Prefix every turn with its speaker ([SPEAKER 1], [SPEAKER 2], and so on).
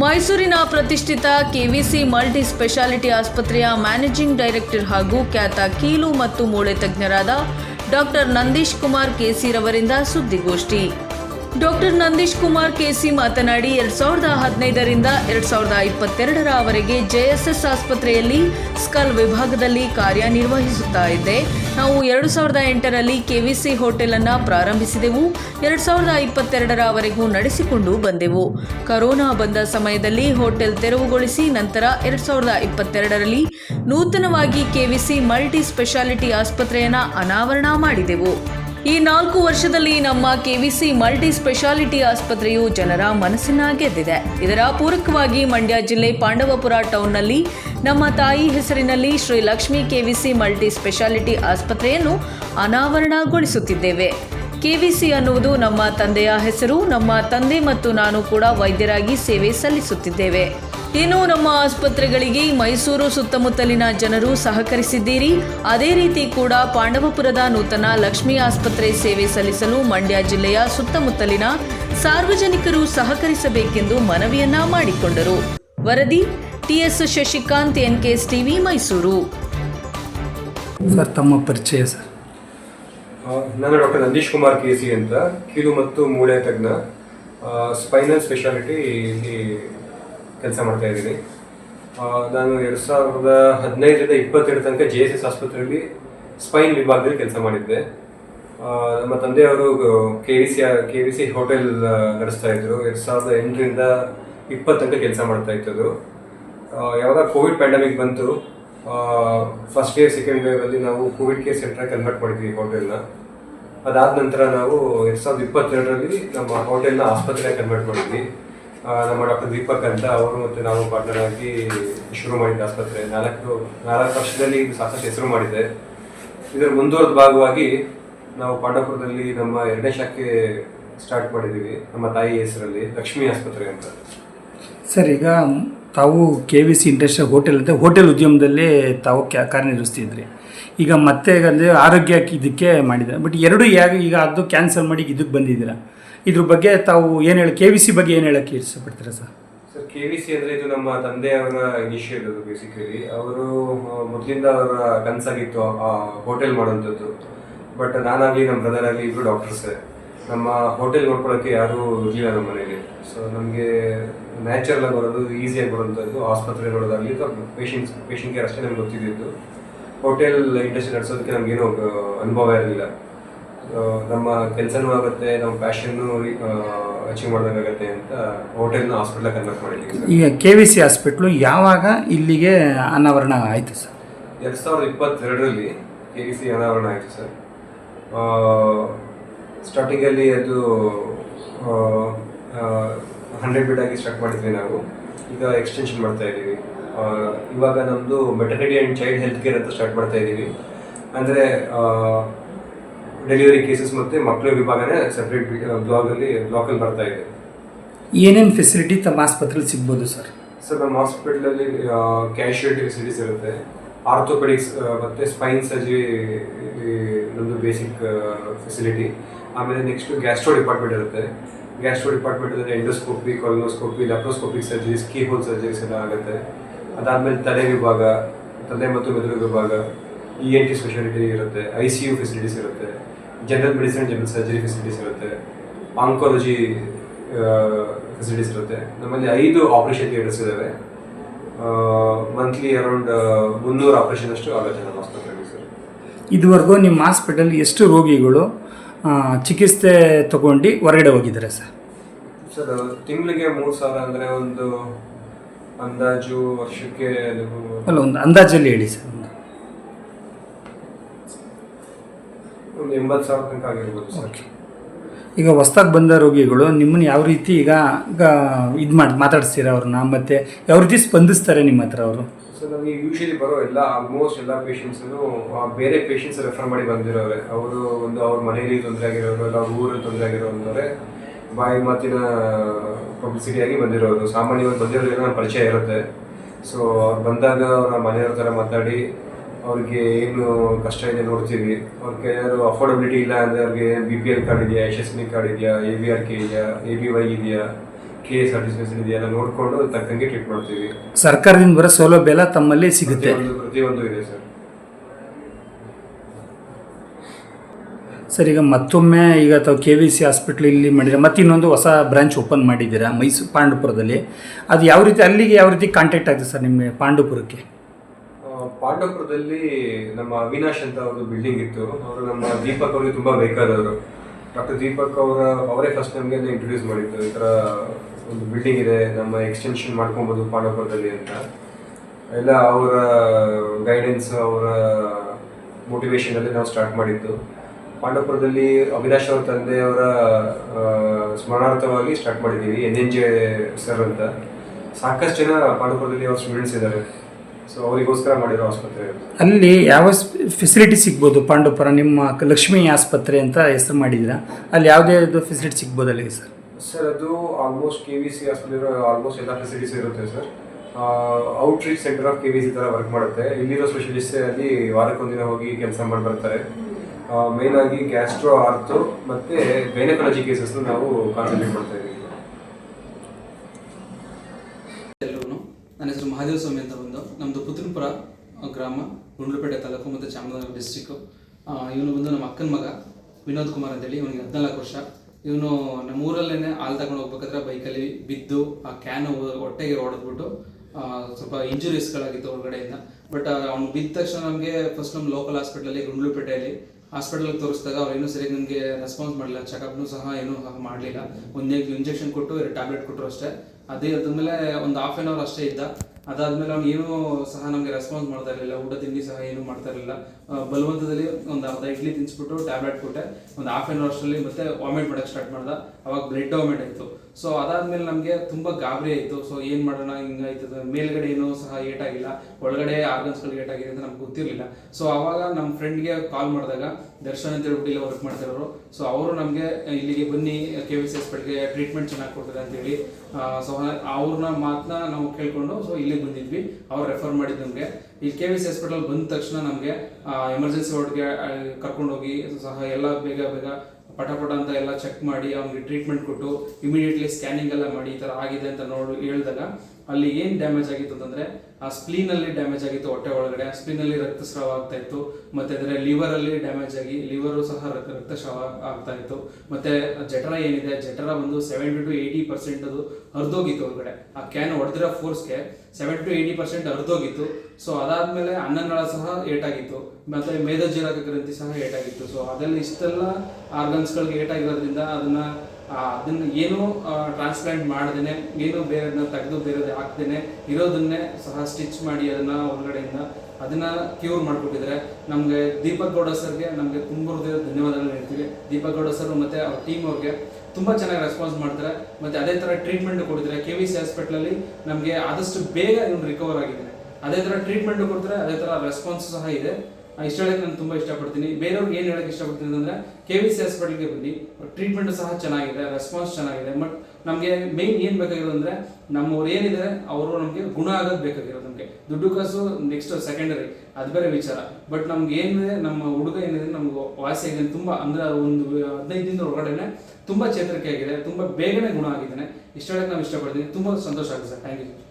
[SPEAKER 1] ಮೈಸೂರಿನ ಪ್ರತಿಷ್ಠಿತ KVC multi speciality ಆಸ್ಪತ್ರೆಯ ಮ್ಯಾನೇಜಿಂಗ್ ಡೈರೆಕ್ಟರ್ ಹಾಗೂ ಖ್ಯಾತ ಕೀಲು ಮತ್ತು ಮೂಳೆ ತಜ್ಞರಾದ ಡಾಕ್ಟರ್ ನಂದೀಶ್ ಕುಮಾರ್ ಕೆಸಿರವರಿಂದ ಸುದ್ದಿಗೋಷ್ಠಿ. ಡಾಕ್ಟರ್ ನಂದೀಶ್ ಕುಮಾರ್ ಕೆಸಿ ಮಾತನಾಡಿ ಎರಡ್ ಸಾವಿರದ ಹದಿನೈದರಿಂದ ಎರಡ್ ಸಾವಿರದ ಇಪ್ಪತ್ತೆರಡರವರೆಗೆ ಜೆಎಸ್ಎಸ್ ಆಸ್ಪತ್ರೆಯಲ್ಲಿ ಸ್ಕಲ್ ವಿಭಾಗದಲ್ಲಿ ಕಾರ್ಯನಿರ್ವಹಿಸುತ್ತಾ ಇದ್ದೆ. ನಾವು ಎರಡು ಸಾವಿರದ ಎಂಟರಲ್ಲಿ ಕೆವಿಸಿ ಹೋಟೆಲ್ ಅನ್ನ ಪ್ರಾರಂಭಿಸಿದೆವು. ಎರಡ್ ಸಾವಿರದ ಇಪ್ಪತ್ತೆರಡರವರೆಗೂ ನಡೆಸಿಕೊಂಡು ಬಂದೆವು. ಕರೋನಾ ಬಂದ ಸಮಯದಲ್ಲಿ ಹೋಟೆಲ್ ತೆರವುಗೊಳಿಸಿ ನಂತರ ಎರಡ್ ಸಾವಿರದ ಇಪ್ಪತ್ತೆರಡರಲ್ಲಿ ನೂತನವಾಗಿ ಕೆವಿಸಿ ಮಲ್ಟಿ ಸ್ಪೆಷಾಲಿಟಿ ಆಸ್ಪತ್ರೆಯನ್ನ ಅನಾವರಣ ಮಾಡಿದೆವು. ಈ ನಾಲ್ಕು ವರ್ಷದಲ್ಲಿ ನಮ್ಮ ಕೆವಿಸಿ ಮಲ್ಟಿ ಸ್ಪೆಷಾಲಿಟಿ ಆಸ್ಪತ್ರೆಯು ಜನರ ಮನಸ್ಸನ್ನ ಗೆದ್ದಿದೆ. ಇದರ ಪೂರಕವಾಗಿ ಮಂಡ್ಯ ಜಿಲ್ಲೆ ಪಾಂಡವಪುರ ಟೌನ್ನಲ್ಲಿ ನಮ್ಮ ತಾಯಿ ಹೆಸರಿನಲ್ಲಿ Shri Lakshmi KVC multi speciality ಆಸ್ಪತ್ರೆಯನ್ನು ಅನಾವರಣಗೊಳಿಸುತ್ತಿದ್ದೇವೆ. ಕೆವಿಸಿ ಅನ್ನುವುದು ನಮ್ಮ ತಂದೆಯ ಹೆಸರು, ನಮ್ಮ ತಂದೆ ಮತ್ತು ನಾನು ಕೂಡ ವೈದ್ಯರಾಗಿ ಸೇವೆ ಸಲ್ಲಿಸುತ್ತಿದ್ದೇವೆ. ಇನ್ನು ನಮ್ಮ ಆಸ್ಪತ್ರೆಗಳಿಗೆ ಮೈಸೂರು ಸುತ್ತಮುತ್ತಲಿನ ಜನರು ಸಹಕರಿಸಿದ್ದೀರಿ. ಅದೇ ರೀತಿ ಕೂಡ ಪಾಂಡವಪುರದ ನೂತನ ಲಕ್ಷ್ಮಿ ಆಸ್ಪತ್ರೆ ಸೇವೆ ಸಲ್ಲಿಸಲು ಮಂಡ್ಯ ಜಿಲ್ಲೆಯ ಸುತ್ತಮುತ್ತಲಿನ ಸಾರ್ವಜನಿಕರು ಸಹಕರಿಸಬೇಕೆಂದು ಮನವಿಯನ್ನ ಮಾಡಿಕೊಂಡರು. ವರದಿ TS Shashikant NKS TV Mysuru.
[SPEAKER 2] Sir ತಮ್ಮ ಪರಿಚಯ ಸರ್.
[SPEAKER 3] ನಾನು doctor Nandish Kumar K C ಅಂತ. ಕೀಲು ಮತ್ತು ಮೂಳೆ ತಜ್ಞ. ಸ್ಪೈನಲ್ ಸ್ಪೆಷಾಲಿಟಿ ಇಲ್ಲಿ ಕೆಲಸ ಮಾಡ್ತಾ ಇದ್ದೀನಿ. ನಾನು ಎರಡು ಸಾವಿರದ ಹದಿನೈದರಿಂದ ಇಪ್ಪತ್ತೆರಡು ತನಕ ಜೆ ಎಸ್ ಎಸ್ ಆಸ್ಪತ್ರೆಯಲ್ಲಿ ಸ್ಪೈನ್ ವಿಭಾಗದಲ್ಲಿ ಕೆಲಸ ಮಾಡಿದ್ದೆ. ನಮ್ಮ ತಂದೆಯವರು K V C K V C hotel ನಡೆಸ್ತಾ ಇದ್ರು. ಎರಡು ಸಾವಿರದ ಎಂಟರಿಂದ ಇಪ್ಪತ್ತು ತನಕ ಕೆಲಸ ಮಾಡ್ತಾ ಇತ್ತು ಯಾವಾಗ ಕೋವಿಡ್ ಪ್ಯಾಂಡಮಿಕ್ ಬಂತು ಫಸ್ಟ್ ಇಯರ್ ಸೆಕೆಂಡ್ ವೇವಲ್ಲಿ ನಾವು ಕೋವಿಡ್ ಕೇರ್ ಸೆಂಟರ್ ಕನ್ವರ್ಟ್ ಮಾಡಿದ್ವಿ ಹೋಟೆಲ್ನ ಅದಾದ ನಂತರ ನಾವು ಎರಡು ಸಾವಿರದ ಇಪ್ಪತ್ತೆರಡರಲ್ಲಿ ನಮ್ಮ ಹೋಟೆಲ್ನ ಆಸ್ಪತ್ರೆಗೆ ಕನ್ವರ್ಟ್ ಮಾಡಿದ್ವಿ. ನಮ್ಮ ಡಾಕ್ಟರ್ ದೀಪಕ್ ಅಂತ ಅವರು ಮತ್ತು ನಾವು ಪಾರ್ಟ್ನರ್ ಆಗಿ ಶುರು ಮಾಡಿದ್ದ ಆಸ್ಪತ್ರೆ. ನಾಲ್ಕು ನಾಲ್ಕು ವರ್ಷದಲ್ಲಿ ಇದು ಸಾಕಷ್ಟು ಹೆಸರು ಮಾಡಿದೆ. ಇದರ ಮುಂದುವರೆದ ಭಾಗವಾಗಿ ನಾವು ಪಾಂಡವಪುರದಲ್ಲಿ ನಮ್ಮ ಎರಡನೇ ಶಾಖೆ ಸ್ಟಾರ್ಟ್ ಮಾಡಿದ್ದೀವಿ. ನಮ್ಮ ತಾಯಿ ಹೆಸರಲ್ಲಿ, ಲಕ್ಷ್ಮಿ ಆಸ್ಪತ್ರೆ ಅಂತ.
[SPEAKER 2] ಸರ್, ಈಗ ತಾವು K V C industrial hotel ಅಂತ, ಹೋಟೆಲ್ ಉದ್ಯಮದಲ್ಲಿ ತಾವು ಕ್ಯಾ, ಕಾರ್ಯನಿರ್ವಹಿಸ್ತಿದ್ರಿ. ಈಗ ಮತ್ತೆ ಅಂದರೆ ಆರೋಗ್ಯಕ್ಕೆ ಇದಕ್ಕೆ ಮಾಡಿದ್ದಾರೆ? ಬಟ್ ಎರಡು ಯಾಗ ಈಗ ಅದು ಕ್ಯಾನ್ಸಲ್ ಮಾಡಿ ಇದಕ್ಕೆ ಬಂದಿದ್ದೀರಾ? ಇದ್ರ ಬಗ್ಗೆ ತಾವು ಏನು ಹೇಳಿ ಕೆ ವಿ ಸಿ ಬಗ್ಗೆ ಏನು ಹೇಳಕ್ಕೆ ಇಷ್ಟಪಡ್ತೀರಾ sir?
[SPEAKER 3] Sir K V C ಅಂದ್ರೆ ಇದು ನಮ್ಮ ತಂದೆಯವರ ಇನಿಷಿಯಲ್ ಅದು ಬೇಸಿಕಲಿ ಅವರು ಮೊದಲಿಂದ ಅವರ ಕನಸಾಗಿತ್ತು ಹೋಟೆಲ್ ಮಾಡುವಂಥದ್ದು. ಬಟ್ ನಾನಾಗಲಿ ನಮ್ಮ ಬ್ರದರ್ ಆಗಲಿ ಇಬ್ರು ಡಾಕ್ಟರ್ಸೇ ನಮ್ಮ ಹೋಟೆಲ್ ನೋಡ್ಕೊಳ್ಳೋಕ್ಕೆ ಯಾರೂ ಇರಲಿಲ್ಲ ನಮ್ಮ ಮನೇಲಿ ಸೊ ನಮಗೆ ನ್ಯಾಚುರಲ್ ಆಗಿ ಬರೋದು ಈಸಿಯಾಗಿ ಬರುವಂಥದ್ದು, ಆಸ್ಪತ್ರೆ ನೋಡೋದಾಗಲಿ ಅಥವಾ ಪೇಷಂಟ್ಸ್ ಪೇಷಂಟ್ ಕೇರ್ ಅಷ್ಟೇ ನಮ್ಗೆ ಗೊತ್ತಿದ್ದು ಹೋಟೆಲ್ ಇಂಡಸ್ಟ್ರಿ ನಡೆಸೋದಕ್ಕೆ ನಮಗೇನು ಅನುಭವ ಇರಲಿಲ್ಲ. ನಮ್ಮ ಕೆಲಸನೂ ಆಗುತ್ತೆ ನಮ್ಮ ಪ್ಯಾಷನ್ನು ಅಚೀವ್ ಮಾಡಬೇಕಾಗತ್ತೆ ಅಂತ ಹೋಟೆಲ್ನ ಹಾಸ್ಪಿಟ್ಲ ಕನ್ವರ್ಟ್ ಮಾಡಿದ್ದೀವಿ
[SPEAKER 2] ಈಗ ಕೆ ವಿ ಸಿ ಹಾಸ್ಪಿಟ್ಲು ಯಾವಾಗ ಇಲ್ಲಿಗೆ ಅನಾವರಣ ಆಯಿತು ಸರ್?
[SPEAKER 3] ಎರಡು ಸಾವಿರದ ಇಪ್ಪತ್ತೆರಡರಲ್ಲಿ ಕೆ ವಿ ಸಿ ಅನಾವರಣ ಆಯಿತು ಸರ್. ಸ್ಟಾರ್ಟಿಂಗಲ್ಲಿ ಅದು ಹಂಡ್ರೆಡ್ ಬೆಡ್ ಆಗಿ ಸ್ಟಾರ್ಟ್ ಮಾಡಿದ್ವಿ ನಾವು. ಈಗ ಎಕ್ಸ್ಟೆನ್ಷನ್ ಮಾಡ್ತಾ ಇದ್ದೀವಿ. ಇವಾಗ ನಮ್ಮದು maternity and child health care ಅಂತ ಸ್ಟಾರ್ಟ್ ಮಾಡ್ತಾ ಇದ್ದೀವಿ. ಅಂದರೆ ಡೆಲಿವರಿ ಕೇಸಸ್ ಮತ್ತು ಮಕ್ಕಳ ವಿಭಾಗನೇ ಸಪ್ರೇಟ್ ಬ್ಲಾಗಲ್ಲಿ ಬ್ಲಾಕಲ್ಲಿ ಬರ್ತಾ ಇದೆ.
[SPEAKER 2] ಏನೇನು ಫೆಸಿಲಿಟಿ ತಮ್ಮ ಆಸ್ಪತ್ರೆಯಲ್ಲಿ ಸಿಗ್ಬೋದು ಸರ್?
[SPEAKER 3] ಸರ್ ನಮ್ಮ ಹಾಸ್ಪಿಟಲಲ್ಲಿ ಕ್ಯಾಶುಯಾಲಿಟಿ ಫೆಸಿಲಿಟೀಸ್ ಇರುತ್ತೆ. ಆರ್ಥೋಪೆಡಿಕ್ಸ್ ಮತ್ತು ಸ್ಪೈನ್ ಸರ್ಜರಿ ನಮ್ಮದು ಬೇಸಿಕ್ ಫೆಸಿಲಿಟಿ ಆಮೇಲೆ ನೆಕ್ಸ್ಟ್ ಗ್ಯಾಸ್ಟ್ರೋ ಡಿಪಾರ್ಟ್ಮೆಂಟ್ ಇರುತ್ತೆ. ಗ್ಯಾಸ್ಟ್ರೋ ಡಿಪಾರ್ಟ್ಮೆಂಟ್ ಅಂದರೆ endoscopy colonoscopy laparoscopic surgeries keyhole surgeries ಎಲ್ಲ ಆಗುತ್ತೆ. ಅದಾದಮೇಲೆ ತಲೆ ವಿಭಾಗ ತಲೆ ಮತ್ತು ಮೆದುಳು ವಿಭಾಗ ಇ ಎನ್ ಟಿ ಸ್ಪೆಷಾಲಿಟಿ ಇರುತ್ತೆ ಐ ಸಿ ಯು ಫೆಸಿಲಿಟೀಸ್ ಇರುತ್ತೆ. General medicine general surgery facilities ಇರುತ್ತೆ. ಆಂಕಾಲಜಿ ಫೆಸಿಲಿಟೀಸ್ ಇರುತ್ತೆ. ನಮ್ಮಲ್ಲಿ ಐದು ಆಪರೇಷನ್ ಥಿಯೇಟರ್ಸ್ ಇದ್ದಾವೆ ಮಂತ್ಲಿ ಅರೌಂಡ್ ಮುನ್ನೂರು ಆಪರೇಷನ್ ಅಷ್ಟು ಆಗುತ್ತೆ ನಮ್ಮ ಆಸ್ಪತ್ರೆಯಲ್ಲಿ ಸರ್.
[SPEAKER 2] ಇದುವರೆಗೂ ನಿಮ್ಮ ಹಾಸ್ಪಿಟಲ್ ಎಷ್ಟು ರೋಗಿಗಳು ಚಿಕಿತ್ಸೆ ತಗೊಂಡು ಹೊರಗಡೆ ಹೋಗಿದ್ದಾರೆ ಸರ್?
[SPEAKER 3] ಸರ್ ತಿಂಗಳಿಗೆ ಮೂರು ಸಾವಿರ ಅಂದರೆ ಒಂದು ಅಂದಾಜು ವರ್ಷಕ್ಕೆ
[SPEAKER 2] ಅಲ್ಲ ಒಂದು ಅಂದಾಜಲ್ಲಿ ಹೇಳಿ ಸರ್. ಒಂದು
[SPEAKER 3] ಎಂಬತ್ತು ಸಾವಿರ ತನಕ ಆಗಿರ್ಬೋದು ಸರ್.
[SPEAKER 2] ಓಕೆ. ಈಗ ಹೊಸ್ದಾಗಿ ಬಂದ ರೋಗಿಗಳು ನಿಮ್ಮನ್ನ ಯಾವ ರೀತಿ ಈಗ ಈಗ ಇದು ಮಾಡಿ ಮಾತಾಡಿಸ್ತೀರ ಅವ್ರನ್ನ? ಮತ್ತು ಯಾವ ರೀತಿ ಸ್ಪಂದಿಸ್ತಾರೆ ನಿಮ್ಮ ಹತ್ರ ಅವರು?
[SPEAKER 3] ಸೊ ನಮಗೆ ಯೂಶಲಿ ಬರೋ ಎಲ್ಲ ಆಲ್ಮೋಸ್ಟ್ ಎಲ್ಲ ಪೇಷಂಟ್ಸನ್ನು ಬೇರೆ ಪೇಷಂಟ್ಸ್ ರೆಫರ್ ಮಾಡಿ ಬಂದಿರೋರೆ. ಅವರು ಒಂದು ಅವ್ರ ಮನೆಯಲ್ಲಿ ತೊಂದರೆ ಆಗಿರೋರು ಇಲ್ಲ ಅವ್ರ ಊರಲ್ಲಿ ತೊಂದರೆ ಆಗಿರೋರೆ ಬಾಯಿ ಮಾತಿನ ಪಬ್ಲಿಸಿಟಿ ಆಗಿ ಬಂದಿರೋರು ಸಾಮಾನ್ಯವಾಗಿ ಬಂದಿರೋದ್ರಿಂದ ಪರಿಚಯ ಇರುತ್ತೆ. ಸೊ ಅವ್ರು ಬಂದಾಗ ಅವರ ಮನೆಯವ್ರ ಥರ ಮಾತಾಡಿ ಅವ್ರಿಗೆ ಏನು ಕಷ್ಟ ಇದೆ ನೋಡ್ತೀವಿ. ಅವ್ರಿಗೆ ಏನಾದ್ರು ಅಫೋರ್ಡಬಿಲಿಟಿ ಇಲ್ಲ ಅಂದರೆ ಅವ್ರಿಗೆ ಬಿ ಪಿ ಎಲ್ ಕಾರ್ಡ್ ಇದೆಯಾ ಯಶಸ್ವಿ ಕಾರ್ಡ್ ಇದೆಯಾ ಎ ಬಿ ಆರ್ ಕೆ ಇದೆಯಾ ಎ ಬಿ ವೈ ಇದೆಯಾ K S R T C ಇದೆಯಾ ಎಲ್ಲ ನೋಡಿಕೊಂಡು ತಕ್ಕಂಗೆ ಟ್ರೀಟ್ ಮಾಡ್ತೀವಿ.
[SPEAKER 2] ಸರ್ಕಾರದಿಂದ ಬರೋ ಸೌಲಭ್ಯ ಎಲ್ಲ ತಮ್ಮಲ್ಲಿ ಸಿಗುತ್ತೆ.
[SPEAKER 3] ಪ್ರತಿಯೊಂದು ಪ್ರತಿಯೊಂದು ಇದೆ ಸರ್.
[SPEAKER 2] ಸರ್ ಈಗ ಮತ್ತೊಮ್ಮೆ ಈಗ ತಾವು ಕೆ ವಿ ಸಿ ಹಾಸ್ಪಿಟ್ಲ್ ಇಲ್ಲಿ ಮಾಡಿದ್ರೆ ಮತ್ತೆ ಇನ್ನೊಂದು ಹೊಸ ಬ್ರಾಂಚ್ ಓಪನ್ ಮಾಡಿದ್ದೀರಾ ಮೈಸೂರು ಪಾಂಡುಪುರದಲ್ಲಿ? ಅದು ಯಾವ ರೀತಿ ಅಲ್ಲಿಗೆ ಯಾವ ರೀತಿ ಕಾಂಟ್ಯಾಕ್ಟ್ ಆಗಿದೆ ಸರ್ ನಿಮಗೆ ಪಾಂಡುಪುರಕ್ಕೆ?
[SPEAKER 3] ಪಾಂಡವಪುರದಲ್ಲಿ ನಮ್ಮ ಅವಿನಾಶ್ ಅಂತ ಒಂದು ಬಿಲ್ಡಿಂಗ್ ಇತ್ತು. ಅವರು ನಮ್ಮ ದೀಪಕ್ ಅವರಿಗೆ ತುಂಬಾ ಬೇಕಾದವರು. ಡಾಕ್ಟರ್ ದೀಪಕ್ ಅವರ, ಅವರೇ ಫಸ್ಟ್ ನಮಗೆ ಇಂಟ್ರೊಡ್ಯೂಸ್ ಮಾಡಿದ್ದು. ಈ ಥರ ಒಂದು ಬಿಲ್ಡಿಂಗ್ ಇದೆ, ನಮ್ಮ ಎಕ್ಸ್ಟೆನ್ಷನ್ ಮಾಡ್ಕೊಬೋದು ಪಾಂಡವಪುರದಲ್ಲಿ ಅಂತ. ಎಲ್ಲ ಅವರ ಗೈಡೆನ್ಸ್ ಅವರ ಮೋಟಿವೇಶನಲ್ಲಿ ನಾವು ಸ್ಟಾರ್ಟ್ ಮಾಡಿದ್ದು. ಪಾಂಡವಪುರದಲ್ಲಿ ಅವಿನಾಶ್ ಅವರ ತಂದೆಯವರ ಸ್ಮರಣಾರ್ಥವಾಗಿ ಸ್ಟಾರ್ಟ್ ಮಾಡಿದ್ದೀವಿ. ಎನ್ ಎನ್ ಜೆ ಸರ್ ಅಂತ. ಸಾಕಷ್ಟು ಜನ ಪಾಂಡವಪುರದಲ್ಲಿ ಅವ್ರ ಸ್ಟೂಡೆಂಟ್ಸ್ ಇದ್ದಾರೆ. ಸೊ ಅವರಿಗೋಸ್ಕರ ಮಾಡಿರೋ ಆಸ್ಪತ್ರೆ
[SPEAKER 2] ಅಲ್ಲಿ ಯಾವ ಫೆಸಿಲಿಟಿ ಸಿಗ್ಬೋದು? ಪಾಂಡುಪುರ ನಿಮ್ಮ ಲಕ್ಷ್ಮಿ ಆಸ್ಪತ್ರೆ ಅಂತ ಹೆಸರು ಮಾಡಿದ್ದೀರಾ? ಅಲ್ಲಿ ಯಾವುದೇ ಫೆಸಿಲಿಟಿ ಸಿಗ್ಬೋದು ಅಲ್ಲಿಗೆ ಸರ್?
[SPEAKER 3] ಸರ್ ಅದು ಆಲ್ಮೋಸ್ಟ್ ಕೆ ವಿ ಸಿ ಆಸ್ಪತ್ರೆ ಆಲ್ಮೋಸ್ಟ್ ಎಲ್ಲ ಫೆಸಿಲಿಟೀಸ್ ಇರುತ್ತೆ sir outreach centre of K V C ಥರ ವರ್ಕ್ ಮಾಡುತ್ತೆ. ಇಲ್ಲಿರೋ ಸ್ಪೆಷಲಿಸ್ಟ್ ಅಲ್ಲಿ ವಾರಕ್ಕೊಂದಿನ ಹೋಗಿ ಕೆಲಸ ಮಾಡಿ ಬರ್ತಾರೆ. ಮೇನ್ ಆಗಿ ಗ್ಯಾಸ್ಟ್ರೋ ಆರ್ಥೋ ಮತ್ತು ಗೈನಕಾಲಜಿ ಕೇಸಸ್ನ ನಾವು ಕಾನ್ಸಂಟ್ರೇಟ್ ಮಾಡ್ತಾ ಇದ್ದೀವಿ.
[SPEAKER 4] ನನ್ನ ಹೆಸರು ಮಹಾದೇವ ಸ್ವಾಮಿ ಅಂತ ಬಂದು ನಮ್ಮದು ಪುತ್ರಪುರ ಗ್ರಾಮ, ಗುಂಡ್ಲುಪೇಟೆ ತಾಲೂಕು, ಮತ್ತು ಚಾಮರಾಜನಗರ ಡಿಸ್ಟಿಕ್ಕು ಇವನು ಬಂದು ನಮ್ಮ ಅಕ್ಕನ ಮಗ, ವಿನೋದ್ ಕುಮಾರ್ ಅಂತೇಳಿ, ಇವನಿಗೆ ಹದಿನಾಲ್ಕು ವರ್ಷ. ಇವನು ನಮ್ಮ ಊರಲ್ಲೇ ಹಾಲು ತಗೊಂಡು ಹೋಗ್ಬೇಕಾದ್ರೆ ಬೈಕಲ್ಲಿ ಬಿದ್ದು, ಆ ಕ್ಯಾನ್ ಹೊಟ್ಟೆಗೆ ಹೊಡೆದ್ಬಿಟ್ಟು ಸ್ವಲ್ಪ ಇಂಜುರೀಸ್ಗಳಾಗಿತ್ತು ಹೊರಗಡೆಯಿಂದ ಬಟ್ ಅವ್ನು ಬಿದ್ದ ತಕ್ಷಣ ನಮಗೆ ಫಸ್ಟ್ ನಮ್ಮ ಲೋಕಲ್ ಹಾಸ್ಪಿಟಲಲ್ಲಿ ಗುಂಡ್ಲುಪೇಟೆಯಲ್ಲಿ ಹಾಸ್ಪಿಟಲ್ಗೆ ತೋರಿಸಿದಾಗ ಅವ್ರು ಏನೂ ಸರಿಯಾಗಿ ನನಗೆ ರೆಸ್ಪಾನ್ಸ್ ಮಾಡಲಿಲ್ಲ. ಚೆಕಪ್ನು ಸಹ ಏನೂ ಮಾಡಲಿಲ್ಲ. ಒಂದೇ ಇಂಜೆಕ್ಷನ್ ಕೊಟ್ಟು ಎರಡು ಟ್ಯಾಬ್ಲೆಟ್ ಕೊಟ್ಟರು ಅಷ್ಟೇ. ಅದೇ ಅದಾದ್ಮೇಲೆ ಒಂದು ಹಾಫ್ ಆನ್ ಅವರ್ ಅಷ್ಟೇ ಇದ್ದ. ಅದಾದ್ಮೇಲೆ ಅವ್ನು ಏನೂ ಸಹ ನಮಗೆ ರೆಸ್ಪಾನ್ಸ್ ಮಾಡ್ತಾ ಇರಲಿಲ್ಲ, ಊಟ, ತಿಂಡಿ ಸಹ ಏನೂ ಮಾಡ್ತಾ ಇರಲಿಲ್ಲ. ಬಲವಂತದಲ್ಲಿ ಒಂದು ಅರ್ಧ ಇಡ್ಲಿ ತಿನ್ಸ್ಬಿಟ್ಟು ಟ್ಯಾಬ್ಲೆಟ್ ಕೊಟ್ಟೆ. ಒಂದು ಹಾಫ್ ಆನ್ ಅವರ್ ಅಷ್ಟರಲ್ಲಿ ಮತ್ತೆ ವಾಮಿಟ್ ಮಾಡಕ್ಕೆ ಸ್ಟಾರ್ಟ್ ಮಾಡ್ದ. ಅವಾಗ ಬ್ಲಡ್ ವಾಮಿಟ್ ಆಯಿತು. ಸೊ ಅದಾದ್ಮೇಲೆ ನಮಗೆ ತುಂಬ ಗಾಬರಿ ಆಯಿತು. ಸೊ ಏನು ಮಾಡೋಣ? ಹಿಂಗಾಯ್ತದ? ಮೇಲ್ಗಡೆ ಏನೂ ಸಹ ಏಟಾಗಿಲ್ಲ. ಒಳಗಡೆ ಆರ್ಗನ್ಸ್ಗಳಿಗೆ ಏಟಾಗಿದೆ ಅಂತ ನಮ್ಗೆ ಗೊತ್ತಿರಲಿಲ್ಲ. ಸೊ ಅವಾಗ ನಮ್ಮ ಫ್ರೆಂಡ್ಗೆ ಕಾಲ್ ಮಾಡಿದಾಗ ದರ್ಶನ್ ಅಂತ ಹೇಳ್ಬಿಟ್ಟು ಇಲ್ಲ ವರ್ಕ್ ಮಾಡ್ತಿರೋರು ಸೊ ಅವರು ನಮಗೆ ಇಲ್ಲಿಗೆ ಬನ್ನಿ. ಕೆ ವಿ ಸಿ ಹಾಸ್ಪಿಟ್ಲ್ಗೆ ಟ್ರೀಟ್ಮೆಂಟ್ ಚೆನ್ನಾಗಿ ಕೊಡ್ತಾರೆ ಅಂತೇಳಿ ಸೊ ಅವ್ರನ್ನ ಮಾತನ್ನ ನಾವು ಕೇಳಿಕೊಂಡು ಸೊ ಇಲ್ಲಿಗೆ ಬಂದಿದ್ವಿ. ಅವ್ರು ರೆಫರ್ ಮಾಡಿದ್ದು ನಮಗೆ. ಈ ಕೆ ವಿ ಸಿ ಹಾಸ್ಪಿಟಲ್ ಬಂದ ತಕ್ಷಣ ನಮಗೆ ಎಮರ್ಜೆನ್ಸಿ ವಾರ್ಡ್ಗೆ ಕರ್ಕೊಂಡೋಗಿ, ಸಹ ಎಲ್ಲ ಬೇಗ ಬೇಗ ಪಟ ಪಟ ಅಂತ ಎಲ್ಲ ಚೆಕ್ ಮಾಡಿ, ಅವ್ನಿಗೆ ಟ್ರೀಟ್ಮೆಂಟ್ ಕೊಟ್ಟು ಇಮಿಡಿಯೇಟ್ಲಿ ಸ್ಕ್ಯಾನಿಂಗ್ ಎಲ್ಲ ಮಾಡಿ, ಈ ಥರ ಆಗಿದೆ ಅಂತ ನೋಡಿ, ಹೇಳಿದಾಗ ಅಲ್ಲಿ ಏನ್ ಡ್ಯಾಮೇಜ್ ಆಗಿತ್ತು ಅಂತಂದ್ರೆ, ಆ ಸ್ಪ್ಲೀನ್ ಅಲ್ಲಿ ಡ್ಯಾಮೇಜ್ ಆಗಿತ್ತು ಹೊಟ್ಟೆ ಒಳಗಡೆ ಸ್ಪ್ಲೀನ್ ಅಲ್ಲಿ ರಕ್ತಸ್ರಾವ ಆಗ್ತಾ ಇತ್ತು, ಮತ್ತೆ ಅದರ ಲಿವರ್ ಅಲ್ಲಿ ಡ್ಯಾಮೇಜ್ ಆಗಿ ಲಿವರು ಸಹ ರಕ್ತ, ರಕ್ತಸ್ರಾವ ಆಗ್ತಾ ಇತ್ತು. ಮತ್ತೆ ಜಠರ ಏನಿದೆ, ಜಠರ ಒಂದು ಸೆವೆಂಟಿ ಟು ಏಯ್ಟಿ ಪರ್ಸೆಂಟ್ ಅದು ಹರಿದೋಗಿತ್ತು ಒಳಗಡೆ. ಆ ಕ್ಯಾನ್ ಹೊಡೆದಿರೋ ಫೋರ್ಸ್ಗೆ ಸೆವೆಂಟಿ ಟು ಏಯ್ಟಿ ಪರ್ಸೆಂಟ್ ಹರಿದೋಗಿತ್ತು. ಸೊ ಅದಾದ್ಮೇಲೆ ಅನ್ನನಾಳ ಸಹ ಏಟಾಗಿತ್ತು, ಮತ್ತೆ ಮೇಧಜೀರಕ ಗ್ರಂಥಿ ಸಹ ಏಟಾಗಿತ್ತು. ಸೊ ಅದೆಲ್ಲ ಇಷ್ಟೆಲ್ಲ ಆರ್ಗನ್ಸ್ಗಳಿಗೆ ಏಟಾಗಿರೋದ್ರಿಂದ ಅದನ್ನ ಅದನ್ನ ಏನು ಟ್ರಾನ್ಸ್ಪ್ಲಾಂಟ್ ಮಾಡದೇನೆ, ಏನು ಬೇರೆದನ್ನ ತೆಗೆದು ಬೇರೆದು ಹಾಕ್ದೇನೆ, ಇರೋದನ್ನೇ ಸಹ ಸ್ಟಿಚ್ ಮಾಡಿ ಅದನ್ನ ಒಳಗಡೆಯಿಂದ ಅದನ್ನ ಕ್ಯೂರ್ ಮಾಡಿಕೊಟ್ಟಿದ್ದಾರೆ ನಮಗೆ ದೀಪಕ್ ಗೌಡ ಸರ್ಗೆ ನಮಗೆ ತುಂಬ ಹೃದಯದ ಧನ್ಯವಾದಗಳು ಹೇಳ್ತೀವಿ. ದೀಪಕ್ ಗೌಡ ಸರ್ ಮತ್ತೆ ಅವ್ರ ಟೀಮ್ ಅವ್ರಿಗೆ ತುಂಬಾ ಚೆನ್ನಾಗಿ ರೆಸ್ಪಾನ್ಸ್ ಮಾಡ್ತಾರೆ. ಮತ್ತೆ ಅದೇ ತರ ಟ್ರೀಟ್ಮೆಂಟ್ ಕೊಡ್ತಾರೆ ಕೆ ವಿ ಸಿ ಹಾಸ್ಪಿಟಲ್ ನಮಗೆ ಆದಷ್ಟು ಬೇಗ ಇವ್ನು ರಿಕವರ್ ಆಗಿದ್ದಾನೆ. ಅದೇ ತರ ಟ್ರೀಟ್ಮೆಂಟ್ ಕೊಡ್ತಾರೆ, ಅದೇ ತರ ರೆಸ್ಪಾನ್ಸ್ ಸಹ ಇದೆ. ಇಷ್ಟ ಹೇಳಕ್ಕೆ ನಾನು ತುಂಬಾ ಇಷ್ಟಪಡ್ತೀನಿ. ಬೇರೆಯವ್ರಿಗೆ ಏನು ಹೇಳಕ್ಕೆ ಇಷ್ಟಪಡ್ತೀನಿ ಅಂದ್ರೆ ಕೆ ವಿ ಸಿ ಹಾಸ್ಪಿಟಲ್ಗೆ ಬನ್ನಿ. ಟ್ರೀಟ್ಮೆಂಟ್ ಸಹ ಚೆನ್ನಾಗಿದೆ ರೆಸ್ಪಾನ್ಸ್ ಚೆನ್ನಾಗಿದೆ. ಬಟ್ ನಮಗೆ ಮೇನ್ ಏನು ಬೇಕಾಗಿರೋದು ಅಂದರೆ, ನಮ್ಮವ್ರು ಏನಿದೆ ಅವರು ನಮಗೆ ಗುಣ ಆಗೋದು ಬೇಕಾಗಿರೋದು ನಮಗೆ. ದುಡ್ಡು ಕಾಸು ನೆಕ್ಸ್ಟ್ ಸೆಕೆಂಡರಿ ಅದು ಬೇರೆ ವಿಚಾರ. ಬಟ್ ನಮ್ಗೆ ಏನಿದೆ, ನಮ್ಮ ಹುಡುಗ ಏನಿದೆ, ನಮ್ಗೆ ವಾಸಿ ಆಗಿದೆ ತುಂಬಾ, ಅಂದ್ರೆ ಒಂದು ಹದಿನೈದು ದಿನದ ಒಳಗಡೆನೆ ತುಂಬಾ ಚೇತರಿಕೆ ಆಗಿದೆ, ತುಂಬಾ ಬೇಗನೆ ಗುಣ ಆಗಿದ್ದಾನೆ. ಇಷ್ಟ ಹೇಳಕ್ಕೆ ನಾವು ಇಷ್ಟಪಡ್ತೀನಿ. ತುಂಬಾ ಸಂತೋಷ ಆಗುತ್ತೆ ಸರ್. Thank you